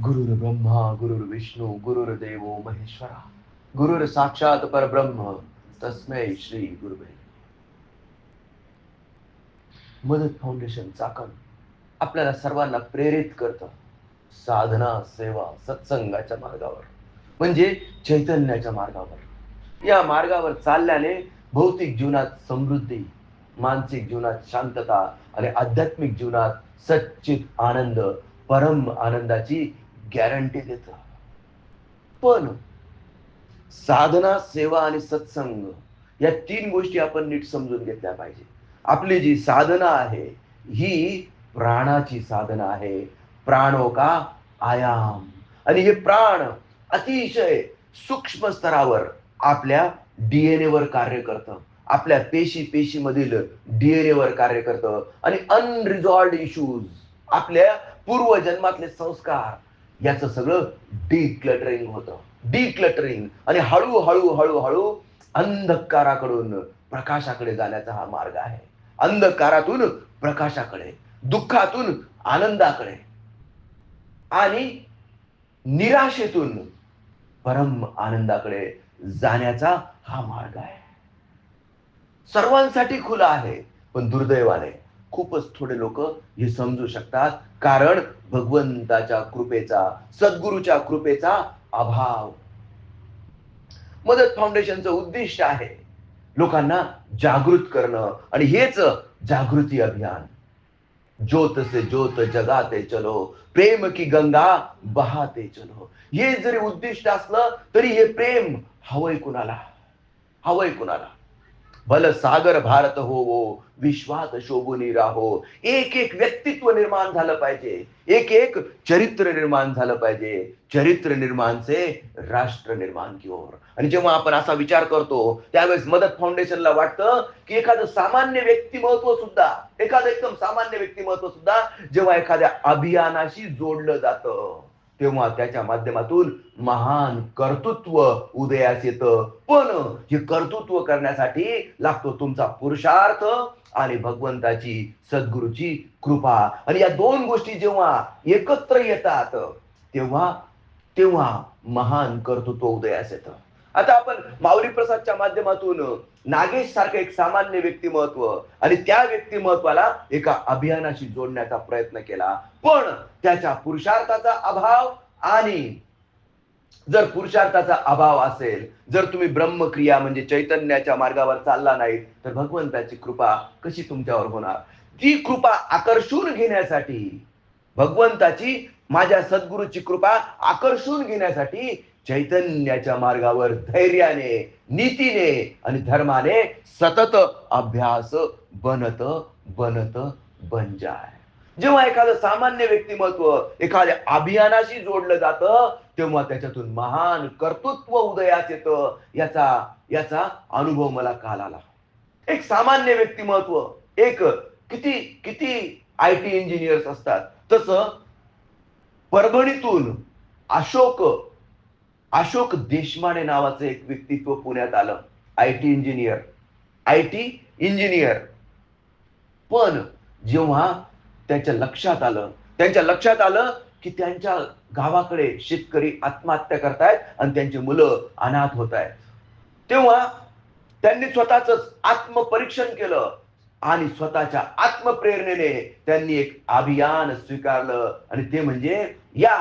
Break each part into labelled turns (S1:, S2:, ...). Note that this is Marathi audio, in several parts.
S1: गुरुर ब्रह्मा गुरुर विष्णू गुरुर देवो महेश्वरा. गुरुर साक्षात परब्रह्म तस्मै श्री गुरुवे. मदत फाउंडेशन चाकण आपल्याला सर्वांना प्रेरित करतं. साधना सेवा सत्संगाच्या मार्गावर. म्हणजे चैतन्याच्या मार्गावर. या मार्गावर चालल्याने भौतिक जीवनात समृद्धी मानसिक जीवनात शांतता आणि आध्यात्मिक जीवनात सच्चित आनंद परम आनंदाची गॅरंटी देत. पण साधना सेवा आणि सत्संग या तीन गोष्टी आपण नीट समजून घेतल्या पाहिजे. आपली जी साधना आहे ही प्राणाची साधना आहे. प्राणो का आयाम. आणि हे प्राण अतिशय सूक्ष्म स्तरावर आपल्या डीएनए वर कार्य करतं. आपल्या पेशी पेशीमधील डीएनए वर कार्य करतं. आणि अनरिझॉल्ड इश्यूज आपल्या पूर्वजन्मातले संस्कार याचं सगळं डिक्लटरिंग होतं. डिक्लटरिंग आणि हळूहळू हळूहळू अंधकाराकडून प्रकाशाकडे जाण्याचा हा मार्ग आहे. अंधकारातून प्रकाशाकडे दुःखातून आनंदाकडे. आणि निराशेतून परम आनंदाकडे जाण्याचा हा मार्ग आहे. सर्वांसाठी खुला आहे पण दुर्दैवाने खूपच थोडे लोक हे समजू शकतात कारण भगवंताच्या कृपेचा सद्गुरूच्या कृपेचा अभाव. मदत फाउंडेशनचं उद्दिष्ट आहे लोकांना जागृत करणं आणि हेच जागृती अभियान. ज्योत से ज्योत जगाते चलो प्रेम की गंगा बहाते चलो. हे जरी उद्दिष्ट असलं तरी हे प्रेम हवंय कुणाला? हवंय कुणाला? भल सागर भारत हो वो विश्वात शोभूनी राहो. एक एक व्यक्तित्व निर्माण झालं पाहिजे. एक एक चरित्र निर्माण झालं पाहिजे. चरित्र निर्माण से राष्ट्र निर्माण की ओर. आणि जेव्हा आपण असा विचार करतो त्यावेळेस मदत फाउंडेशनला वाटतं की एखादं सामान्य व्यक्तिमत्व सुद्धा एखादं एकदम सामान्य व्यक्तिमत्व सुद्धा जेव्हा एखाद्या अभियानाशी जोडलं जातं. तेव्हा त्याच्या माध्यमातून महान कर्तृत्व उदयास येतं. पण हे कर्तृत्व करण्यासाठी लागतो तुमचा पुरुषार्थ आणि भगवंताची सद्गुरूची कृपा. आणि या दोन गोष्टी जेव्हा एकत्र येतात तेव्हा तेव्हा महान कर्तृत्व उदयास येतं. आता आपण माऊली प्रसादच्या माध्यमातून नागेश सारखं एक सामान्य व्यक्तिमत्व आणि त्या व्यक्तिमत्वाला एका अभियानाशी जोडण्याचा प्रयत्न केला. पण त्याच्या पुरुषार्थाचा अभाव आणि जर पुरुषार्थाचा अभाव असेल जर तुम्ही ब्रह्मक्रिया म्हणजे चैतन्याच्या मार्गावर चालला नाही तर भगवंताची कृपा कशी तुमच्यावर होणार? ती कृपा आकर्षून घेण्यासाठी भगवंताची माझ्या सद्गुरूची कृपा आकर्षून घेण्यासाठी चैतन्याच्या मार्गावर धैर्याने नीतीने आणि धर्माने सतत अभ्यास बनत बनत बन जाय. जेव्हा एखादं सामान्य व्यक्तिमत्व एखाद्या अभियानाशी जोडलं जातं तेव्हा त्याच्यातून महान कर्तृत्व उदयास येतं याचा याचा अनुभव मला काल आला. एक सामान्य व्यक्तिमत्व एक किती किती आय टी इंजिनियर्स असतात तसं परभणीतून अशोक अशोक देशमाने नावाचं एक व्यक्तित्व पुण्यात आलं. I T engineer. I T engineer. पण जेव्हा त्यांच्या लक्षात आलं त्यांच्या लक्षात आलं की त्यांच्या गावाकडे शेतकरी आत्महत्या करतायत आणि त्यांची मुलं अनाथ होत आहेत तेव्हा त्यांनी स्वतःच आत्मपरीक्षण केलं आणि स्वतःच्या आत्मप्रेरणेने त्यांनी एक अभियान स्वीकारलं आणि ते म्हणजे या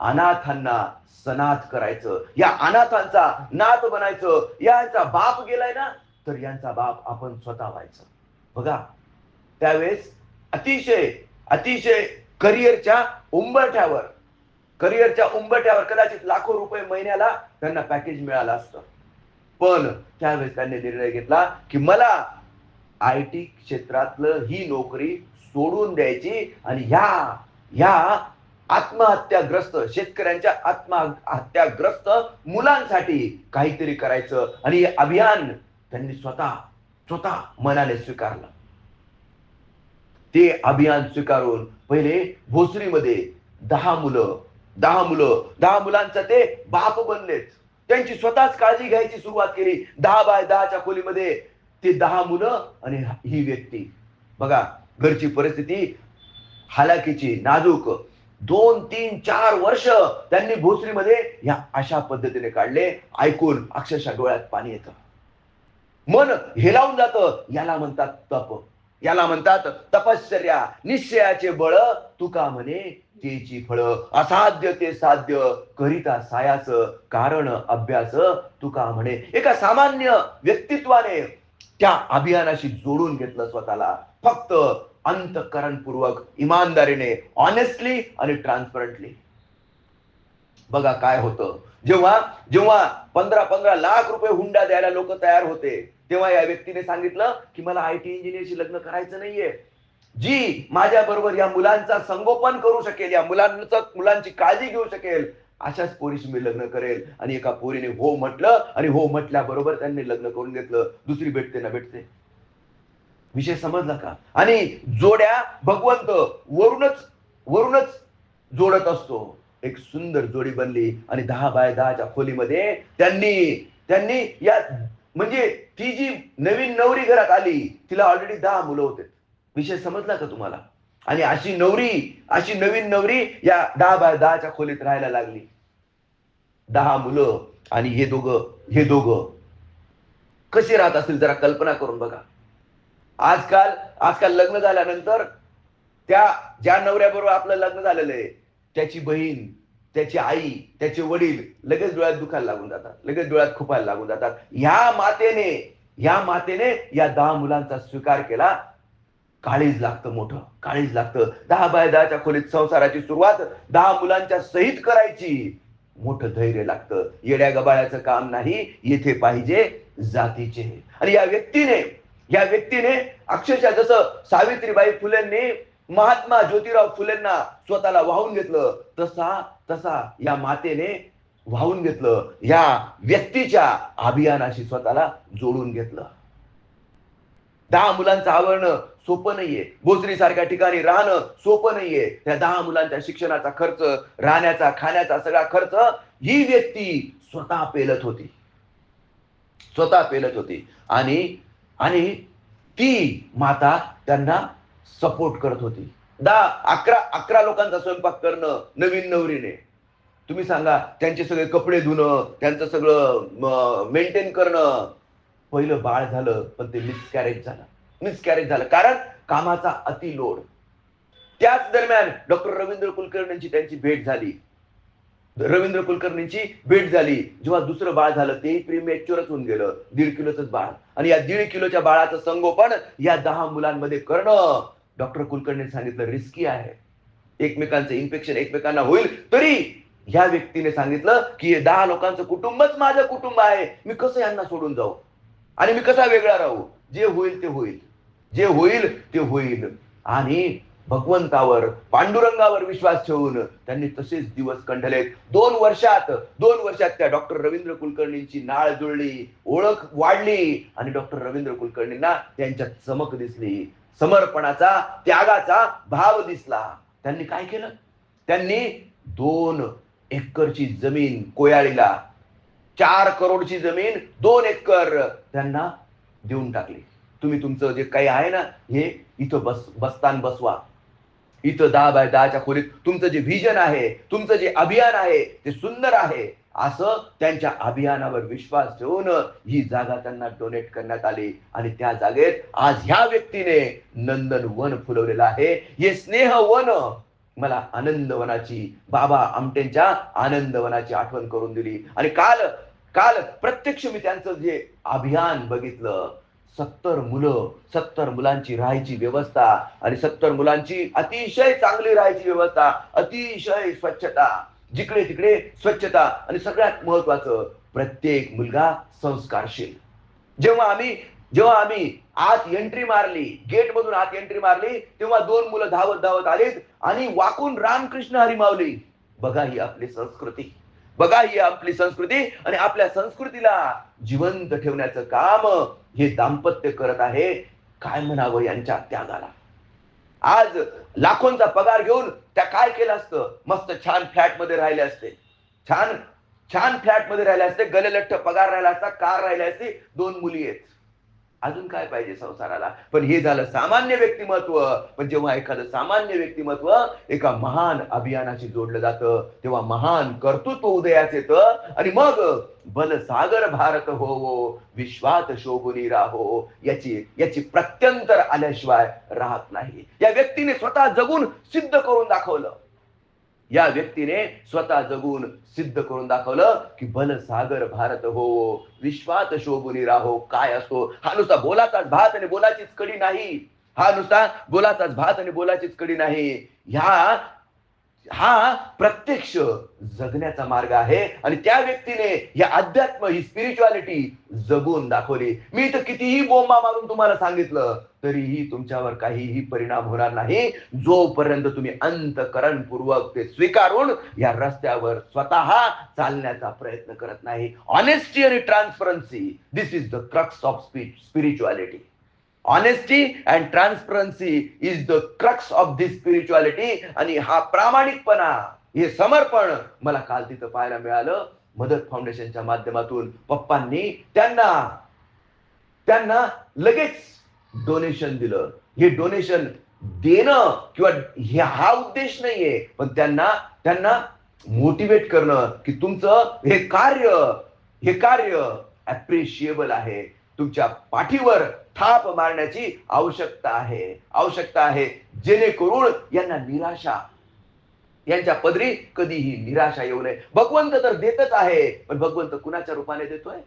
S1: अनाथांना सनाथ करायचं. या अनाथांचा नाथ बनायचं. यांचा बाप गेलाय ना तर यांचा बाप आपण स्वतः व्हायचं. बघा त्यावेळेस अतिशय अतिशय करिअरच्या उंबरठ्यावर करिअरच्या उंबरठ्यावर कदाचित लाखो रुपये महिन्याला त्यांना पॅकेज मिळालं असतं. पण त्यावेळेस त्यांनी निर्णय घेतला की मला आय टी क्षेत्रातलं ही नोकरी सोडून द्यायची आणि ह्या ह्या आत्महत्याग्रस्त शेतकऱ्यांच्या आत्महत्याग्रस्त मुलांसाठी काहीतरी करायचं. आणि हे अभियान त्यांनी स्वतः स्वतः मनाने स्वीकारलं. ते अभियान स्वीकारून पहिले भोसरीमध्ये दहा मुलं दहा मुलं दहा मुलांचा ते बाप बनलेत. त्यांची स्वतःच काळजी घ्यायची सुरुवात केली. दहा बाय दहाच्या खोलीमध्ये ते दहा मुलं आणि ही व्यक्ती. बघा घरची परिस्थिती हालाकीची नाजूक. दोन तीन चार वर्ष त्यांनी भोसरीमध्ये या अशा पद्धतीने काढले. ऐकून अक्षरशः डोळ्यात पाणी येतं. मन हेलावून जातं. याला म्हणतात तप. याला म्हणतात तपश्चर्या. निश्चयाचे बळ तुका म्हणे तेची फळ. असाध्य ते साध्य. करिता सायास कारण अभ्यास तुका म्हणे. एका सामान्य व्यक्तित्वाने त्या अभियानाशी जोडून घेतलं स्वतःला. फक्त अंतकरणपूर्वक इमानदारीने ऑनेस्टली आणि ट्रान्सपरंटली बघा काय होतं. जेव्हा जेव्हा पंधरा पंधरा लाख रुपये हुंडा द्यायला लोक तयार होते तेव्हा या व्यक्तीने सांगितलं की मला आय टी इंजिनियरशी लग्न करायचं नाहीये. जी माझ्या बरोबर या मुलांचा संगोपन करू शकेल या मुलांचं मुलांची काळजी घेऊ शकेल अशाच पोरीशी मी लग्न करेल. आणि एका पोरीने हो म्हटलं आणि हो म्हटल्याबरोबर त्यांनी लग्न करून घेतलं. दुसरी भेटते ना भेटते. विषय समजला का? आणि जोड्या भगवंत वरूनच वरूनच जोडत असतो. एक सुंदर जोडी बनली आणि दहा बाय दहाच्या खोलीमध्ये त्यांनी त्यांनी या म्हणजे ती जी नवीन नवरी घरात आली तिला ऑलरेडी दहा मुलं होते. विषय समजला का तुम्हाला? आणि अशी नवरी अशी नवीन नवरी या दहा बाय दहाच्या खोलीत राहायला लागली. दहा मुलं आणि हे दोघं हे दोघं. कसे राहत असतील जरा कल्पना करून बघा. आजकाल आजकाल लग्न झाल्यानंतर त्या ज्या नवऱ्याबरोबर आपलं लग्न झालेलं आहे त्याची बहीण त्याची आई त्याचे वडील लगेच डोळ्यात दुखायला लागून जातात लगेच डोळ्यात खुपायला लागून जातात. ह्या मातेने ह्या मातेने या दहा मुलांचा स्वीकार केला. काळीज लागतं मोठं काळीज लागतं. दहा बाय दहाच्या खोलीत संसाराची सुरुवात दहा मुलांच्या सहित करायची. मोठं धैर्य लागतं. येड्या गबाळ्याचं काम नाही येथे पाहिजे जातीचे. आणि या व्यक्तीने या व्यक्तीने अक्षरशः जसं सावित्रीबाई फुलेंनी महात्मा ज्योतिराव फुलेंना स्वतःला वाहून घेतलं तसा तसा या मातेने वाहून घेतलं या व्यक्तीच्या अभियानाशी स्वतःला जोडून घेतलं. दहा मुलांचं आवरणं सोपं नाहीये. भोसरी सारख्या ठिकाणी राहणं सोपं नाहीये. त्या दहा मुलांच्या शिक्षणाचा खर्च राहण्याचा खाण्याचा सगळा खर्च ही व्यक्ती स्वतः पेलत होती. स्वतः पेलत होती. आणि आणि ती माता त्यांना सपोर्ट करत होती. दहा अकरा अकरा लोकांचा स्वयंपाक करणं नवीन नवरीने. तुम्ही सांगा त्यांचे सगळे कपडे धुणं त्यांचं सगळं मेंटेन करणं. पहिलं बाळ झालं पण ते मिसकॅरेज झालं. मिसकॅरेज झालं. कारण कामाचा अति लोड त्याच दरम्यान डॉक्टर रवींद्र कुलकर्णींची त्यांची भेट झाली. रवींद्र कुलकर्णींची भेट झाली. जेव्हा दुसरं बाळ झालं तेही प्रीमॅच्युअरच होऊन गेलं. दीड किलोच बाळ. आणि या दीड किलोच्या बाळाचं संगोपन या दहा मुलांमध्ये करणं डॉक्टर कुलकर्णी सांगितलं रिस्की आहे. एकमेकांचं इन्फेक्शन एकमेकांना होईल तरी ह्या व्यक्तीने सांगितलं की हे दहा लोकांचं कुटुंबच माझं कुटुंब आहे. मी कसं यांना सोडून जाऊ? आणि मी कसा वेगळा राहू? जे होईल ते होईल. जे होईल ते होईल. आणि भगवंतावर पांडुरंगावर विश्वास ठेवून त्यांनी तसेच दिवस कंढलेत दोन वर्षात दोन वर्षात त्या डॉक्टर रवींद्र कुलकर्णींची नाळ जुळली ओळख वाढली आणि डॉक्टर रवींद्र कुलकर्णींना त्यांच्या चमक दिसली. समर्पणाचा त्यागाचा भाव दिसला. त्यांनी काय केलं? त्यांनी दोन एकरची जमीन कोयाळीला चार करोडची जमीन दोन एकर त्यांना देऊन टाकली. तुम्ही तुमचं जे काही आहे ना हे इथं बस बसतान बसवा. इथं दहा बाय दहाच्या खोलीत तुमचं जे व्हिजन आहे तुमचं जे अभियान आहे ते सुंदर आहे. असं त्यांच्या अभियानावर विश्वास ठेवून ही जागा त्यांना डोनेट करण्यात आली. आणि त्या जागेत आज ह्या व्यक्तीने नंदन वन फुलवलेलं आहे. हे स्नेह वन मला आनंदवनाची बाबा आमटेंच्या आनंदवनाची आठवण करून दिली. आणि काल काल प्रत्यक्ष मी त्यांचं जे अभियान बघितलं सत्तर मुलं सत्तर मुलांची राहायची व्यवस्था आणि सत्तर मुलांची अतिशय चांगली राहायची व्यवस्था अतिशय स्वच्छता जिकडे तिकडे स्वच्छता आणि सगळ्यात महत्वाचं प्रत्येक मुलगा संस्कारशील. जेव्हा आम्ही जेव्हा आम्ही आत एंट्री मारली गेट मधून आत एंट्री मारली तेव्हा दोन मुलं धावत धावत आलीत आणि वाकून रामकृष्ण हरी मावली बघा ही आपली संस्कृती. बघा ही आपली संस्कृती आणि आपल्या संस्कृतीला जिवंत ठेवण्याचं काम हे दाम्पत्य करत आहे काय म्हणावं यांच्या त्यागाला? आज लाखोंचा पगार घेऊन त्या काय केलं असतं? मस्त छान फ्लॅटमध्ये राहिले असते. छान छान फ्लॅटमध्ये राहिले असते गलेलठ्ठ पगार राहिला असता कार राहिली असती दोन मुली आहेत. अजून काय पाहिजे संसाराला? पण हे झालं सामान्य व्यक्तिमत्व. पण जेव्हा एखादं सामान्य व्यक्तिमत्व एका महान अभियानाशी जोडलं जातं तेव्हा महान कर्तृत्व उदयास येतं. आणि मग बलसागर भारत होवो विश्वात शोभुनी राहो. याची याची प्रत्यंतर आल्याशिवाय राहत नाही. या व्यक्तीने स्वतः जगून सिद्ध करून दाखवलं. या व्यक्तीने स्वतः जगून सिद्ध करून दाखवलं की बलसागर भारत हो विश्वात शोभुनी राहो. काय असतो हा नुसता बोलाचाच भात आणि बोलाचीच कडी नाही. हा नुसता बोलाचाच भात आणि बोलाचीच कडी नाही. ह्या हा प्रत्यक्ष जगण्याचा मार्ग आहे आणि त्या व्यक्तीने या अध्यात्म ही स्पिरिच्युअलिटी जगून दाखवली. मी तर कितीही बोंबा मारून तुम्हाला सांगितलं तरीही तुमच्यावर काहीही परिणाम होणार नाही. जोपर्यंत तुम्ही अंतकरणपूर्वक ते स्वीकारून या रस्त्यावर स्वतः चालण्याचा प्रयत्न करत नाही. ऑनेस्टी आणि transparency this is the crux of speech spirituality honesty and transparency is the crux of this spirituality आणि हा प्रामाणिकपणा हे समर्पण मला काल तिथं पाहायला मिळालं. मदत फाउंडेशनच्या माध्यमातून पप्पांनी त्यांना त्यांना लगेच डोनेशन दिलं. हे डोनेशन देणं किंवा हे हा उद्देश नाहीये पण त्यांना त्यांना मोटिवेट करणं की तुमचं हे कार्य हे कार्य ॲप्रिशिएबल आहे. तुमच्या पाठीवर थाप मारण्याची आवश्यकता आहे. आवश्यकता आहे. जेणेकरून यांना निराशा यांच्या पदरी कधीही निराशा येऊ नये. भगवंत तर देतच आहे पण भगवंत कुणाच्या रूपाने देतोय?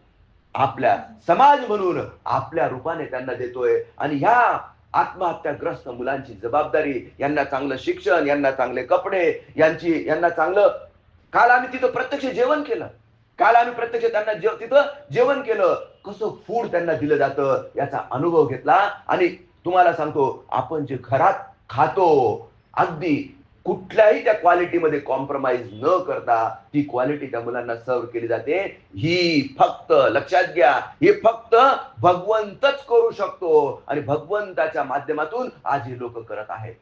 S1: आपल्या समाज म्हणून आपल्या रूपाने त्यांना देतोय. आणि ह्या आत्महत्याग्रस्त मुलांची जबाबदारी यांना चांगलं शिक्षण यांना चांगले कपडे यांची यांना चांगलं काल आम्ही तिथं प्रत्यक्ष जेवण केलं. काल आम्ही प्रत्यक्ष त्यांना जेव तिथं जेवण केलं. कसं फूड त्यांना दिलं जातं याचा अनुभव घेतला. आणि तुम्हाला सांगतो आपण जे घरात खातो अगदी कुठल्याही त्या क्वालिटीमध्ये कॉम्प्रोमाइज न करता ती क्वालिटी त्या मुलांना सर्व केली जाते. ही फक्त लक्षात घ्या हे फक्त भगवंतच करू शकतो. आणि भगवंताच्या माध्यमातून आज हे लोक करत आहेत.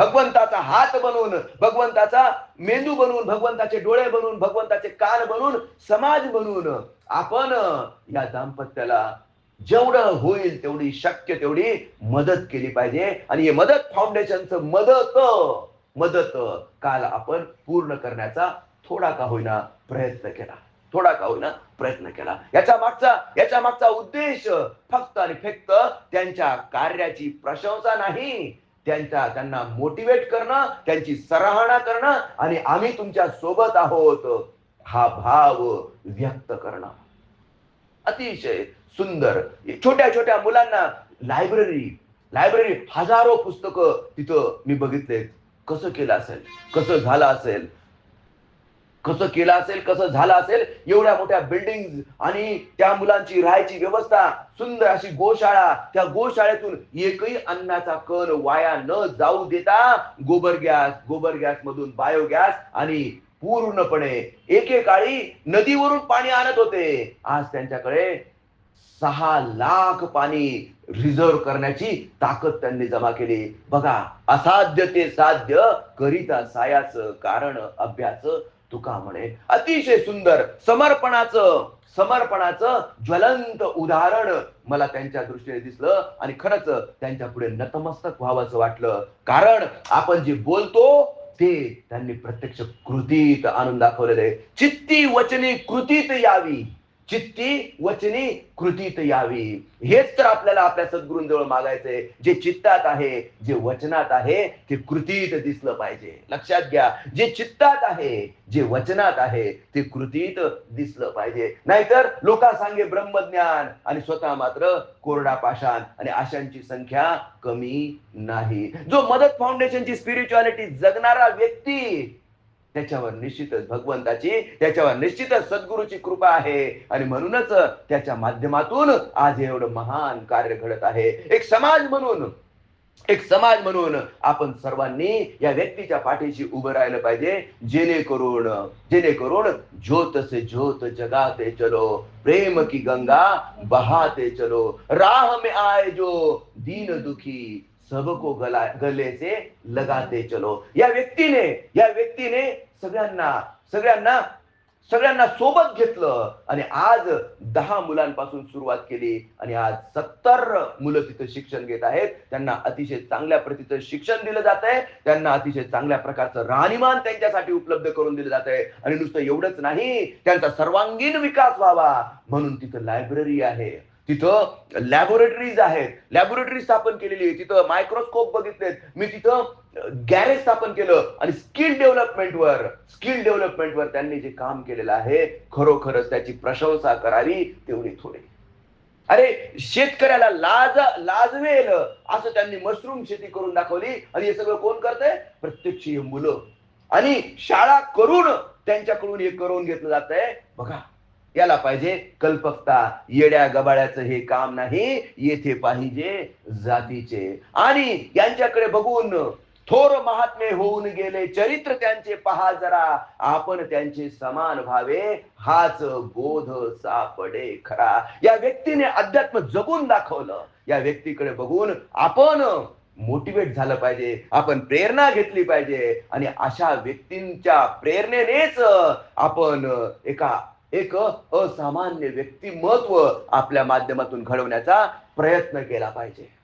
S1: भगवंताचा हात बनवून भगवंताचा मेंदू बनवून भगवंताचे डोळे बनवून भगवंताचे कान बनवून समाज बनवून आपण या दाम्पत्याला जेवढं होईल तेवढी शक्य तेवढी मदत केली पाहिजे. आणि हे मदत फाउंडेशनचं मदत मदत काल आपण पूर्ण करण्याचा थोडा का होईना प्रयत्न केला. थोडा का होईना प्रयत्न केला. याच्या मागचा याच्या मागचा उद्देश फक्त आणि फक्त त्यांच्या कार्याची प्रशंसा नाही त्यांच्या त्यांना मोटिवेट करणं त्यांची सराहना करणं आणि आम्ही तुमच्यासोबत आहोत. हा भाव व्यक्त करणं. अतिशय सुंदर. छोट्या छोट्या मुलांना लायब्ररी लायब्ररी हजारो पुस्तकं तिथं मी बघितले कसं केलं असेल? कसं झालं असेल? कसं केलं असेल कसं झालं असेल एवढ्या मोठ्या बिल्डिंग आणि त्या मुलांची राहायची व्यवस्था सुंदर अशी गोशाळा त्या गोशाळेतून एकही अन्नाचा कण वाया न जाऊ देता गोबर गॅस गोबर गॅस मधून बायोगॅस आणि पूर्णपणे एकेकाळी नदीवरून पाणी आणत होते. आज त्यांच्याकडे सहा लाख पाणी रिझर्व करण्याची ताकद त्यांनी जमा केली. बघा असाध्य ते साध्य करिता सायाच कारण अभ्यास तुका म्हणे अतिशय सुंदर समर्पणाचं समर्पणाचं ज्वलंत उदाहरण मला त्यांच्या दृष्टीने दिसलं आणि खरंच त्यांच्या पुढे नतमस्तक व्हावंसं वाटलं. कारण आपण जे बोलतो ते त्यांनी प्रत्यक्ष कृतीत आणून दाखवलेले चित्ती वचनी कृतीत यावी. चित्ती वचनी कृतीत यावी. हेच तर आपल्याला आपल्या सद्गुरूंजवळ मागायचंय. जे चित्तात आहे जे वचनात आहे ते कृतीत दिसलं पाहिजे. लक्षात घ्या. जे चित्तात आहे जे वचनात आहे ते कृतीत दिसलं पाहिजे. नाहीतर लोका सांगे ब्रह्मज्ञान आणि स्वतः मात्र कोरडा पाषाण आणि आशांची संख्या कमी नाही. जो मदत फाउंडेशनची स्पिरिच्युअलिटी जगणारा व्यक्ती त्याच्यावर निश्चितच भगवंताची त्याच्यावर निश्चितच सद्गुरूची कृपा आहे. आणि म्हणूनच त्याच्या माध्यमातून आज एवढं महान कार्य घडत आहे. एक समाज म्हणून एक समाज म्हणून आपण सर्वांनी या व्यक्तीच्या पाठीशी उभं राहिलं पाहिजे. जेणेकरून जेणेकरून ज्योत से ज्योत जगाते चलो. प्रेम की गंगा बहाते चलो. राह में आए जो दीन दुखी सबको गला गले से लगाते चलो। या व्यक्तीने या व्यक्तीने सगळ्यांना सगळ्यांना सगळ्यांना सोबत घेतलं आणि आज दहा मुलांपासून सुरुवात केली आणि आज सत्तर मुलं तिथं शिक्षण घेत आहेत. त्यांना अतिशय चांगल्या प्रतीचं शिक्षण दिलं जात आहे. त्यांना अतिशय चांगल्या प्रकारचं राहणीमान त्यांच्यासाठी उपलब्ध करून दिलं जात आहे. आणि नुसतं एवढंच नाही त्यांचा सर्वांगीण विकास व्हावा म्हणून तिथं लायब्ररी आहे. तिथं लॅबोरेटरीज आहेत. लॅबोरेटरी स्थापन केलेली आहे तिथं मायक्रोस्कोप बघितलेत. मी तिथं गॅरेज स्थापन केलं आणि स्किल डेव्हलपमेंटवर स्किल डेव्हलपमेंटवर त्यांनी जे काम केलेलं आहे खरोखरच त्याची प्रशंसा करावी तेवढी थोडी. अरे शेतकऱ्याला लाज लाजवेल असं त्यांनी मशरूम शेती करून दाखवली. आणि हे सगळं कोण करतंय? प्रत्यक्ष हे मुलं. आणि शाळा करून त्यांच्याकडून हे करून घेतलं जात आहे बघा याला पाहिजे कल्पकता. येड्या गबाळ्याचं हे काम नाही येथे पाहिजे जातीचे. आणि यांच्याकडे बघून थोर महात्मे होऊन गेले चरित्र त्यांचे पहा जरा. आपण त्यांचे समान व्हावे हाच बोध सापडे खरा. या व्यक्तीने अध्यात्म जगून दाखवलं. या व्यक्तीकडे बघून आपण मोटिवेट झालं पाहिजे आपण प्रेरणा घेतली पाहिजे. आणि अशा व्यक्तींच्या प्रेरणेनेच आपण एका एक असामान्य व्यक्तिमत्व आपल्या माध्यमातून घडवण्याचा प्रयत्न केला पाहिजे.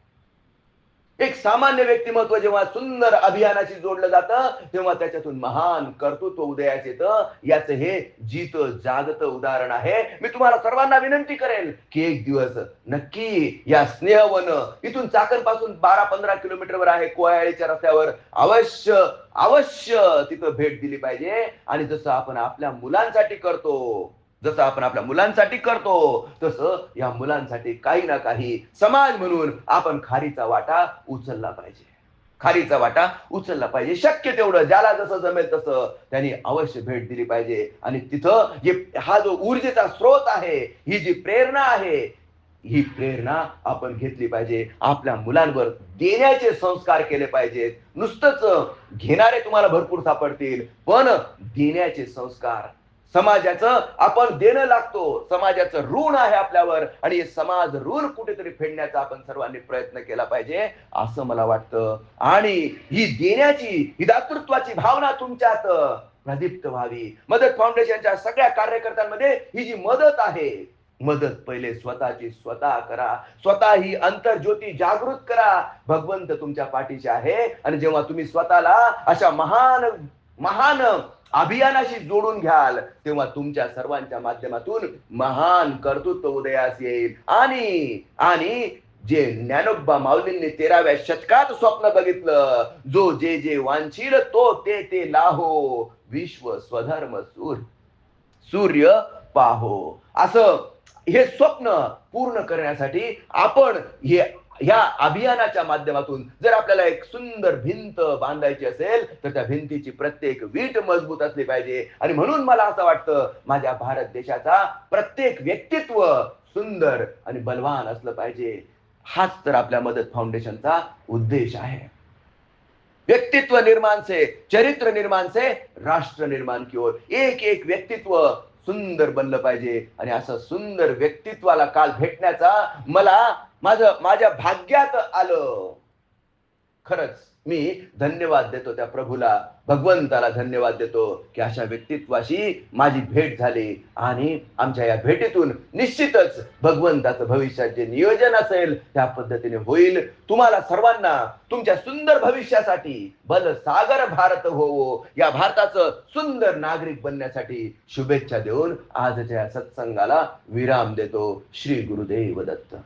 S1: एक सामान्य व्यक्तिमत्व जेव्हा सुंदर अभियानाशी जोडलं जातं तेव्हा त्याच्यातून महान कर्तृत्व उदयास येतं. याचं हे जीत जागत उदाहरण आहे. मी तुम्हाला सर्वांना विनंती करेल की एक दिवस नक्की या स्नेहवन इथून चाकणपासून बारा पंधरा किलोमीटरवर आहे कोयाळीच्या रस्त्यावर. अवश्य अवश्य तिथं भेट दिली पाहिजे. आणि जसं आपण आपल्या मुलांसाठी करतो जसं आपण आपल्या मुलांसाठी करतो तसं या मुलांसाठी काही ना काही समाज म्हणून आपण खारीचा वाटा उचलला पाहिजे. खारीचा वाटा उचलला पाहिजे. शक्य तेवढं ज्याला जसं जमेल तसं त्यांनी अवश्य भेट दिली पाहिजे. आणि तिथं जे हा जो ऊर्जेचा स्रोत आहे ही जी प्रेरणा आहे ही प्रेरणा आपण घेतली पाहिजे. आपल्या मुलांवर देण्याचे संस्कार केले पाहिजेत. नुसतंच घेणारे तुम्हाला भरपूर सापडतील पण देण्याचे संस्कार समाजाचं आपण देणं लागतो. समाजाचं ऋण आहे आपल्यावर. आणि हे समाज ऋण कुठेतरी फेडण्याचा आपण सर्वांनी प्रयत्न केला पाहिजे असं मला वाटतं. आणि ही देण्याची ही दातृत्वाची भावना तुमच्यात प्रदीप्त व्हावी. मदत फाउंडेशनच्या सगळ्या कार्यकर्त्यांमध्ये ही जी मदत आहे मदत पहिले स्वतःची स्वतः करा. स्वतः ही अंतर्ज्योती जागृत करा. भगवंत तुमच्या पाठीशी आहे. आणि जेव्हा तुम्ही स्वतःला अशा महान महान अभियानाशी जोडून घ्याल. तेव्हा तुमच्या सर्वांच्या माध्यमातून महान कर्तृत्व उदयास येईल. आणि आणि जे ज्ञानोबा माऊलींनी तेराव्या शतकात स्वप्न बघितलं जो जे जे वांछील तो ते ते लाहो. विश्व स्वधर्म सूर सूर्य पाहो. असं हे स्वप्न पूर्ण करण्यासाठी आपण हे ह्या अभियानाच्या माध्यमातून जर आपल्याला एक सुंदर भिंत बांधायची असेल तर त्या भिंतीची प्रत्येक वीट मजबूत असली पाहिजे. आणि म्हणून मला असं वाटतं माझ्या भारत देशाचा प्रत्येक व्यक्तित्व सुंदर आणि बलवान असलं पाहिजे. हाच तर आपल्या मदत फाउंडेशनचा उद्देश आहे. व्यक्तित्व निर्माण से चरित्र निर्माण से राष्ट्र निर्माण की ओर. एक एक व्यक्तित्व सुंदर बनलं पाहिजे. आणि असं सुंदर व्यक्तित्वाला काल भेटण्याचा मला माझं माझ्या भाग्यात आलं. खरंच. मी धन्यवाद देतो त्या प्रभूला. भगवंताला धन्यवाद देतो की अशा व्यक्तित्वाशी माझी भेट झाली. आणि आमच्या या भेटीतून निश्चितच भगवंताचं भविष्यात जे नियोजन असेल त्या पद्धतीने होईल. तुम्हाला सर्वांना तुमच्या सुंदर भविष्यासाठी बल सागर भारत होवो. या भारताचं सुंदर नागरिक बनण्यासाठी शुभेच्छा देऊन आजच्या सत्संगाला विराम देतो श्री गुरुदेव दत्त.